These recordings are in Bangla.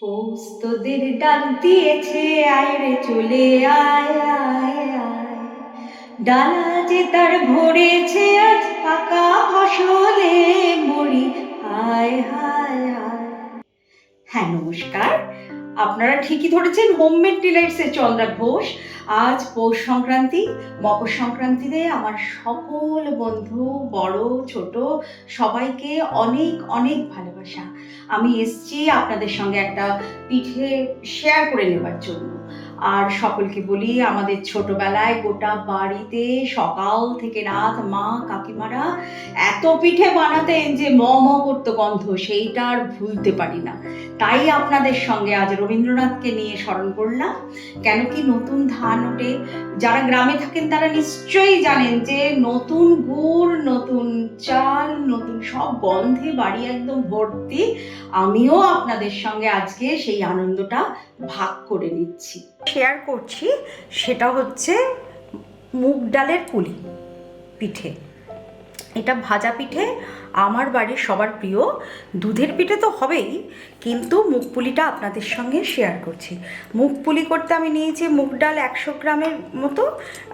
পোস্তদের ডাক দিয়েছে, আয় রে, চলে আয় আয় আয়। ডালা যে তার ভরেছে আজ পাকা ফসলে, মরি, হায় হায় হায়। হ্যাঁ নমস্কার। আপনারা ঠিকই ধরেছেন হোমমেড ডিলাইটসের চন্দ্রা ঘোষ। আজ পৌষ সংক্রান্তি। মকর সংক্রান্তিতে আমার সকল বন্ধু, বড়, ছোট, সবাইকে অনেক অনেক ভালোবাসা। আমি এসছি আপনাদের সঙ্গে একটা পিঠে শেয়ার করে নেবার জন্য। আর সকলকে বলি, আমাদের ছোটবেলায় গোটা বাড়িতে সকাল থেকে রাত মা কাকিমারা এত পিঠে বানাতেন যে ম ম করতো গন্ধ, সেইটা আর ভুলতে পারি না। তাই আপনাদের সঙ্গে আজ রবীন্দ্রনাথকে নিয়ে স্মরণ করলাম। কেন কি নতুন ধান ওঠে, যারা গ্রামে থাকেন তারা নিশ্চয়ই জানেন যে নতুন গুড়, নতুন চাল, নতুন সব গন্ধে বাড়ি একদম ভর্তি। আমিও আপনাদের সঙ্গে আজকে সেই আনন্দটা ভাগ করে নিচ্ছি। শেয়ার করছি, সেটা হচ্ছে মুগ ডালের পুলি পিঠে। এটা ভাজা পিঠে আমার বাড়ির সবার প্রিয়। দুধের পিঠে তো হবেই, কিন্তু মুগ পুলিটা আপনাদের সঙ্গে শেয়ার করছি। মুগ পুলি করতে আমি নিয়েছি মুগ ডাল একশো গ্রামের মতো,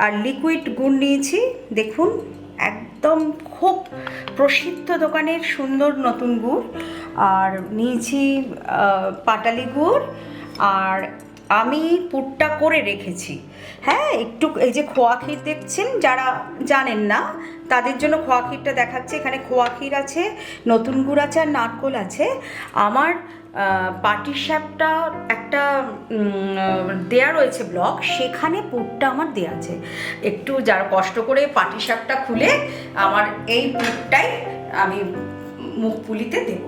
আর লিকুইড গুড় নিয়েছি। দেখুন, একদম খুব প্রসিদ্ধ দোকানের সুন্দর নতুন গুড়। আর নিয়েছি পাটালি গুড়, আর আমি পুরটা করে রেখেছি। হ্যাঁ একটু এই যে খোয়া ক্ষীর দেখছেন, যারা জানেন না, তাদের জন্য খোয়া ক্ষীরটা দেখাচ্ছে। এখানে খোয়া ক্ষীর আছে, নতুন গুড় আছে আর নারকোল আছে। আমার পাটি সাপটা একটা দেয়া রয়েছে ব্লক সেখানে পুরটা আমার দেয়া আছে। একটু যারা কষ্ট করে পাটি সাপটা খুলে, আমার এই পুরটাই আমি মুখ পুলিতে দেব।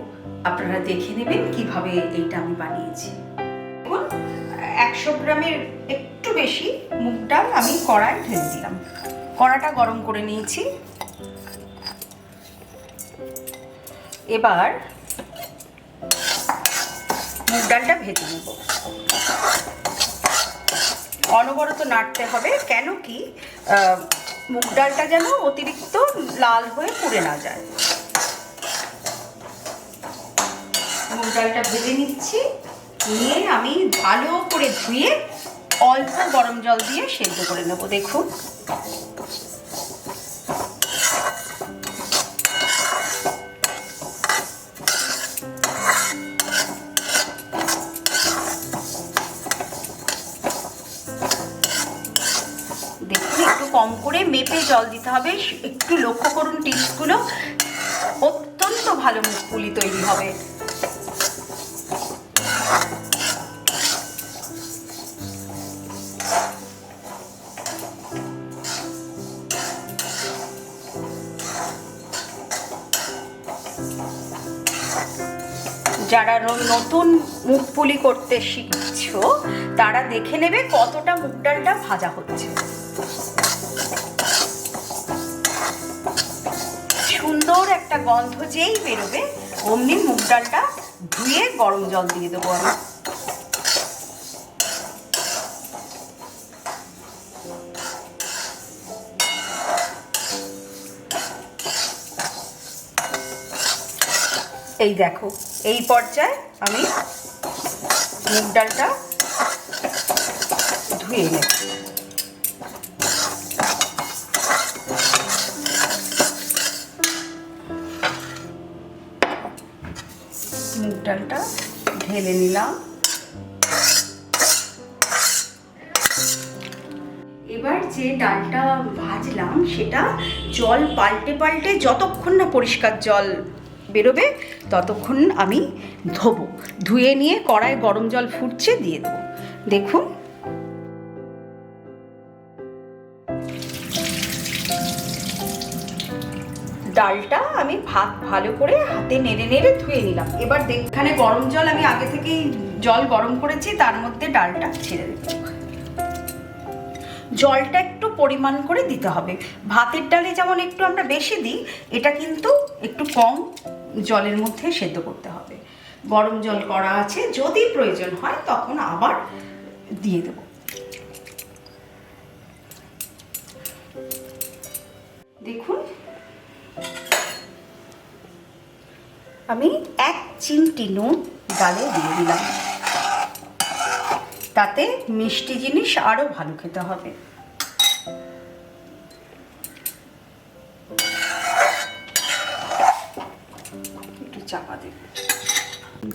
আপনারা দেখে নেবেন কীভাবে এইটা আমি বানিয়েছি। একশো গ্রামের একটু বেশি মুগ ডাল আমি কড়ায় ঢেলে দিলাম। কড়াটা গরম করে নিয়েছি। এবার মুগ ডালটা ভেজে নেব। অনবরত নাড়তে হবে কেন কি মুগ ডালটা যেন অতিরিক্ত লাল হয়ে পুড়ে না যায়। মুগ ডালটা ভেজে নিচ্ছি। নিয়ে আমি ভালো করে ধুয়ে অল্প গরম জল দিয়ে সেদ্ধ করে নেব, দেখুন। দেখুন, একটু কম করে মেপে জল দিতে হবে। একটু লক্ষ্য করুন, টিপসগুলো। অত্যন্ত ভালো মুখ পুলি তৈরি হবে। যারা নতুন মুখ পুলি করতে শিখছো, তারা দেখে নেবে কতটা মুগ ডালটা ভাজা হচ্ছে। সুন্দর একটা গন্ধ যেই বেরোবে, অমনি মুগ ডালটা ধুয়ে গরম জল দিয়ে দেবো আমি। এই দেখো, এই পর্যায়ে আমি মুগ ডালটা ধুয়ে নেব। মুগ ডালটা ঢেলে নিলাম। এবার যে ডালটা ভাজলাম, সেটা জল পাল্টে পাল্টে যতক্ষণ না পরিষ্কার জল বেরোবে ততক্ষণ আমি ধোবো। ধুয়ে নিয়ে কড়ায় গরম জল ফুটছে, দিয়ে দেবো। দেখুন। ডালটা আমি ভাত ভালো করে হাতে নেড়ে নেড়ে ধুয়ে নিলাম। এবার এখানে গরম জল আমি আগে থেকেই জল গরম করেছি, তার মধ্যে ডালটা ছেড়ে দেবো। জলটা একটু পরিমাণ করে দিতে হবে। ভাতের ডালে যেমন একটু আমরা বেশি দিই, এটা কিন্তু একটু কম জলের মধ্যে সেদ্ধ করতে হবে। গরম জল করা আছে, যদি প্রয়োজন হয় তখন আবার দিয়ে দেব। দেখুন, আমি এক চিমটি নুন ডালে দিয়ে দিলাম। তাতে মিষ্টি জিনিস আরও ভালো খেতে হবে।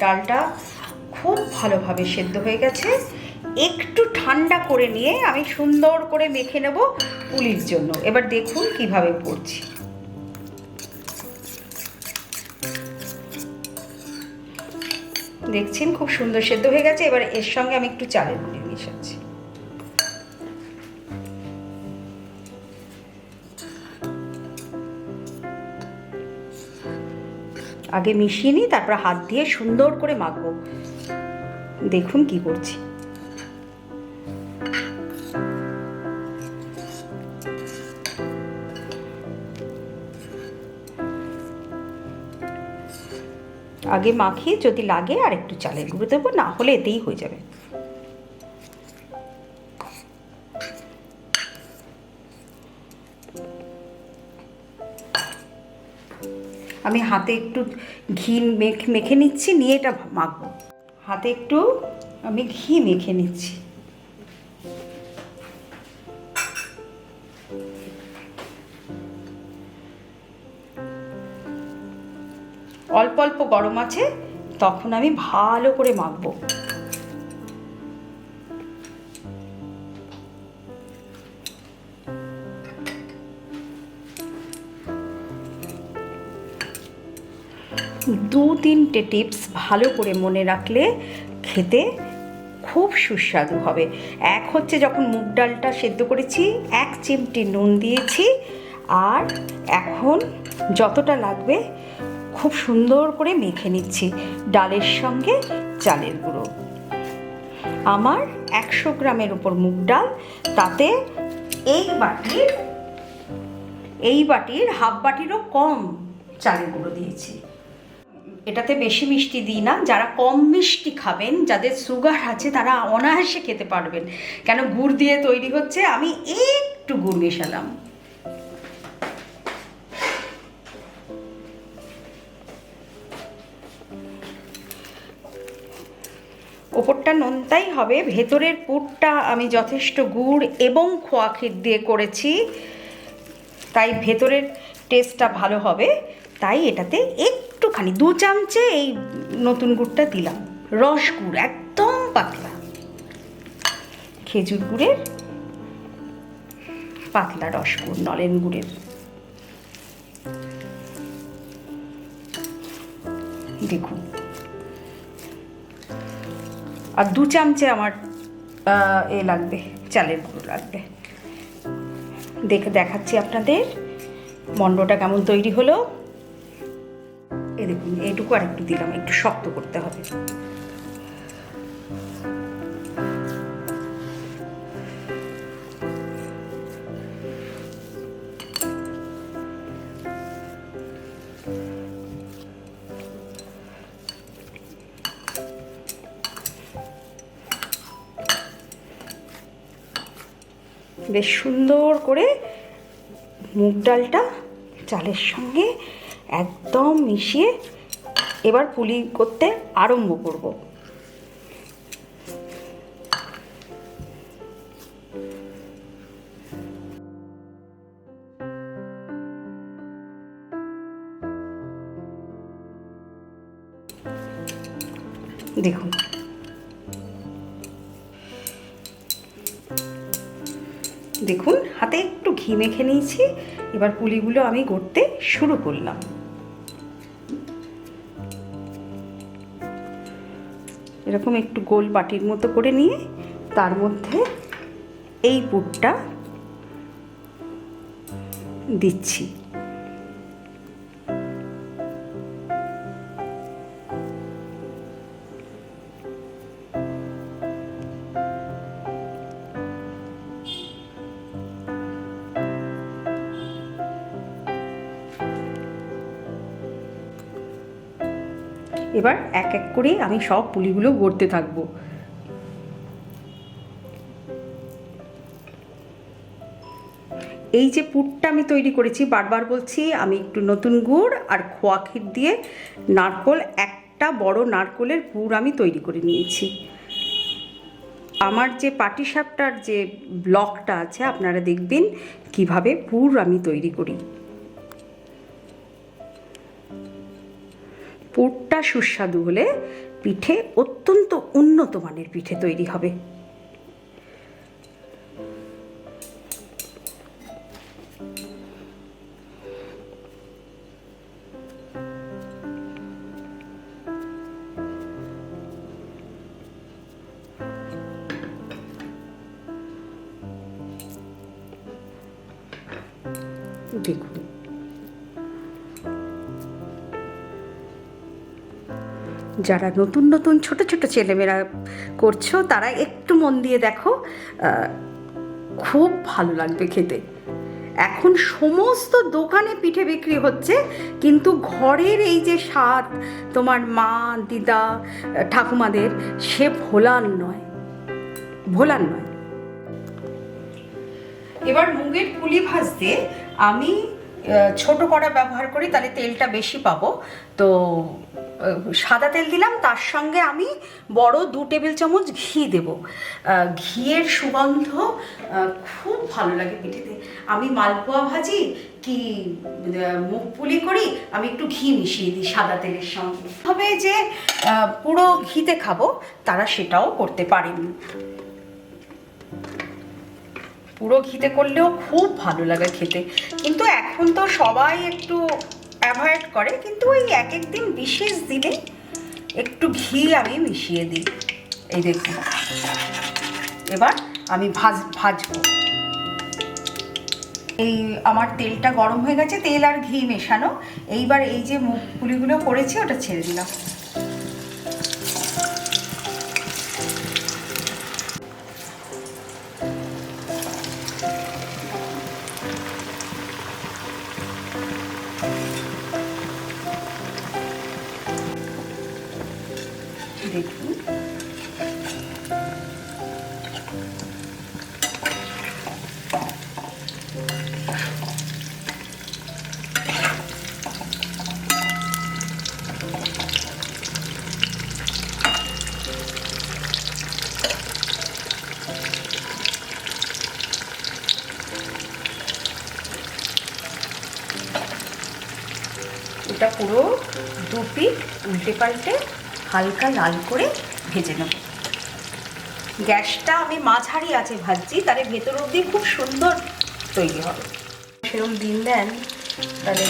ডালটা খুব ভালোভাবে সেদ্ধ হয়ে গেছে। একটু ঠান্ডা করে নিয়ে আমি সুন্দর করে মেখে নেব পুলির জন্য। এবার দেখুন কীভাবে করছি। দেখছেন খুব সুন্দর সেদ্ধ হয়ে গেছে। এবার এর সঙ্গে আমি একটু চালের গুঁড়ি মিশাচ্ছি। আগে মিশিয়ে নিই, তারপর হাত দিয়ে সুন্দর করে মাখবো। দেখুন কি করছি। আগে মাখিয়ে যদি লাগে আর একটু চালের গুঁড়ো দেবো, না হলে এতেই হয়ে যাবে। আমি হাতে একটু ঘি মেখে মেখে নিচ্ছি, নিয়ে এটা মাখবো। হাতে একটু আমি ঘি মেখে নিচ্ছি। অল্প অল্প গরম আছে, তখন আমি ভালো করে মাখবো। তিনটে টিপস ভালো করে মনে রাখলে খেতে খুব সুস্বাদু হবে। এক হচ্ছে যখন মুগ ডালটা সেদ্ধ করেছি, এক চিমটি নুন দিয়েছি আর এখন যতটা লাগবে খুব সুন্দর করে মেখে নিচ্ছি ডালের সঙ্গে চালের গুঁড়ো। আমার একশো গ্রামের উপর মুগ ডাল, তাতে এই বাটির এই বাটির হাফ বাটিরও কম চালের গুঁড়ো দিয়েছি। এটাতে বেশি মিষ্টি দিই না। যারা কম মিষ্টি খাবেন, যাদের সুগার আছে, তারা অনায়াসে খেতে পারবেন। কেন গুড় দিয়ে তৈরি হচ্ছে, আমি একটু গুড় মেশালাম। ওপরটা নোনতাই হবে, ভেতরের পুরটা আমি যথেষ্ট গুড় এবং খোয়া দিয়ে করেছি। তাই ভেতরের টেস্টটা ভালো হবে, তাই এটাতে একটুখানি দু চামচে এই নতুন গুড়টা দিলাম। রস গুড়, একদম পাতলা। খেজুর গুড়ের পাতলা রস গুড়, নলেন গুড়ের। দেখুন। আর দু চামচে আমার এ লাগবে, চালের গুঁড়ো লাগবে। দেখে দেখাচ্ছি আপনাদের। মণ্ডটা কেমন তৈরি হলো। দেখুন এইটুকু আর একটু দিলাম, একটু শক্ত করতে হবে। বেশ সুন্দর করে মুগ ডালটা চালের সঙ্গে একদম মিশিয়ে এবার পুলি করতে আরম্ভ করব। দেখুন। দেখুন, হাতে একটু ঘি মেখে নিয়েছি। এবার পুলিগুলো আমি গড়তে শুরু করলাম। এরকম একটু গোল বাটির মতো করে নিয়ে তার মধ্যে এই পুরটা দিচ্ছি। এবার এক এক করে আমি সব পুলিগুলো গড়তে থাকব। এই যে পুরটা আমি তৈরি করেছি, বারবার বলছি, আমি একটু নতুন গুড় আর খোয়া ক্ষীর দিয়ে নারকোল, একটা বড় নারকোলের পুর আমি তৈরি করে নিয়েছি। আমার যে পাটিসাপটার যে ব্লকটা আছে, আপনারা দেখবেন কীভাবে পুর আমি তৈরি করি। পুরটা সুস্বাদু হলে পিঠে অত্যন্ত উন্নত মানের পিঠে তৈরি হবে। যারা নতুন নতুন ছোট ছোট ছেলেমেয়েরা করছ, তারা একটু মন দিয়ে দেখো খুব ভালো লাগবে খেতে। এখন সমস্ত দোকানে পিঠে বিক্রি হচ্ছে, কিন্তু ঘরের এই যে স্বাদ, তোমার মা, দিদা, ঠাকুমাদের, সে ভোলার নয়। ভোলার নয়। এবার মুগের পুলি ভাজতে আমি ছোট কড়া ব্যবহার করি, তাহলে তেলটা বেশি পাবো। তো সাদা তেল দিলাম, তার সঙ্গে আমি বড় দু টেবিল চামচ ঘি দেব। ঘিয়ের সুগন্ধ খুব ভালো লাগে পিঠেতে। আমি মালপোয়া ভাজি কি মুগ পুলি করি, আমি একটু ঘি মিশিয়ে দিই সাদা তেলের সঙ্গে। তবে যে পুরো ঘিতে খাব, তারা সেটাও করতে পারেন। পুরো ঘিতে করলেও খুব ভালো লাগে খেতে। কিন্তু এখন তো সবাই একটু অ্যাভয়েড করে, কিন্তু ওই এক এক দিন বিশেষ দিনে একটু ঘি আমি মিশিয়ে দিই। এই দেখুন। এবার আমি ভাজ, ভাজবো। এই আমার তেলটা গরম হয়ে গেছে, তেল আর ঘি মেশানো। এইবার এই যে মুখ পুলিগুলো করেছি, ওটা ছেড়ে দিলাম। এটা পুরো দু পিঠ উল্টে পাল্টে হালকা লাল করে ভেজে নেব গ্যাসটা আমি মাঝারি আছে ভাজছি, তাহলে ভেতর অবধি খুব সুন্দর তৈরি হবে। সেরকম দিন দেন, তাহলে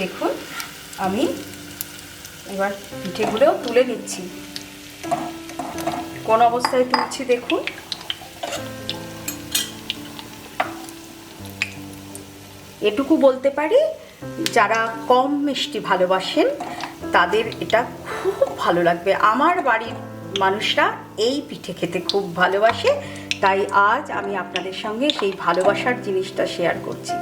দেখুন, আমি এবার পিঠেগুলোও তুলে নিচ্ছি। কোন অবস্থায় তুলছি দেখুন। এটুকু বলতে পারি, যারা কম মিষ্টি ভালোবাসেন, তাদের এটা খুব ভালো লাগবে। আমার বাড়ির মানুষরা এই পিঠে খেতে খুব ভালোবাসে, তাই আজ আমি আপনাদের সঙ্গে সেই ভালোবাসার জিনিসটা শেয়ার করছি।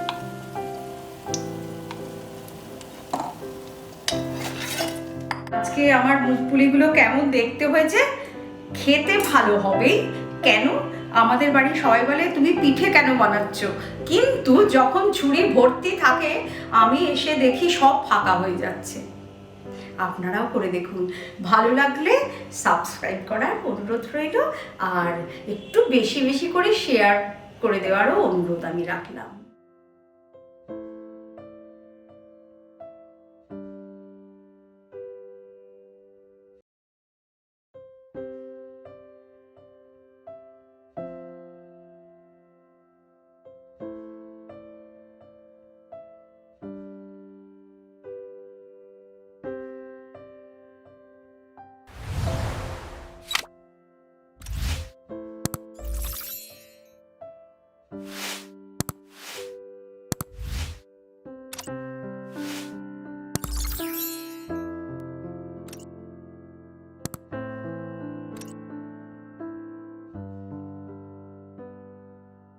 আজকে আমার মুখ পুলিগুলো কেমন দেখতে হয়েছে? খেতে ভালো হবেই। কেন? আমাদের বাড়ির সবাই বলে, তুমি পিঠে কেন বানাচ্ছ? কিন্তু যখন ঝুড়ি ভর্তি থাকে, আমি এসে দেখি সব ফাঁকা হয়ে যাচ্ছে। আপনারাও করে দেখুন। ভালো লাগলে সাবস্ক্রাইব করার অনুরোধ রইল, আর একটু বেশি বেশি করে শেয়ার করে দেওয়ারও অনুরোধ আমি রাখলাম।